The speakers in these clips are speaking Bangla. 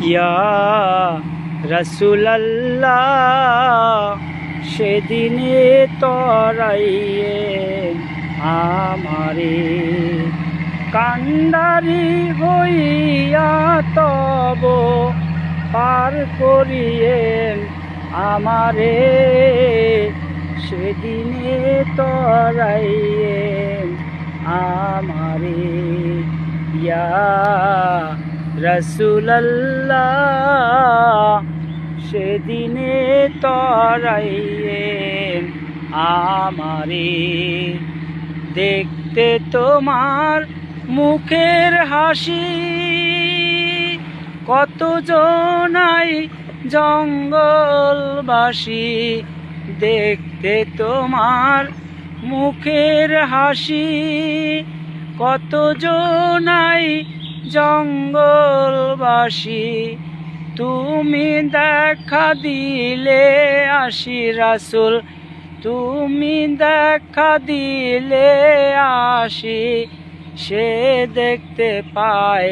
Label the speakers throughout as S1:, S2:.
S1: ইয়া রসুল্লাহ সেদিনে তরাইয়ে আমারে কান্ডারি হইয়া তব পার করিয়ে আমারে সেদিনে তরাইয়ে আমারে। ইয়া রসুল্লাহ সেদিনে তরাইয়ে আমারে। দেখতে তোমার মুখের হাসি, কত জনাই জঙ্গলবাসী। দেখতে তোমার মুখের হাসি, কত জনাই জঙ্গলবাসী, তুমি দেখা দিলে আসি রাসুল, তুমি দেখা দিলে আসি, সে দেখতে পায়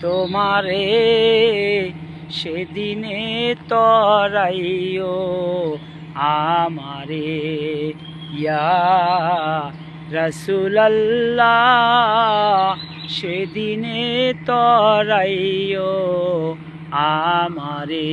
S1: তোমারে, সেদিনে তরাইও আমারে, ইয়া রসুল্লাহ সেদিনে তরাইও আমারে।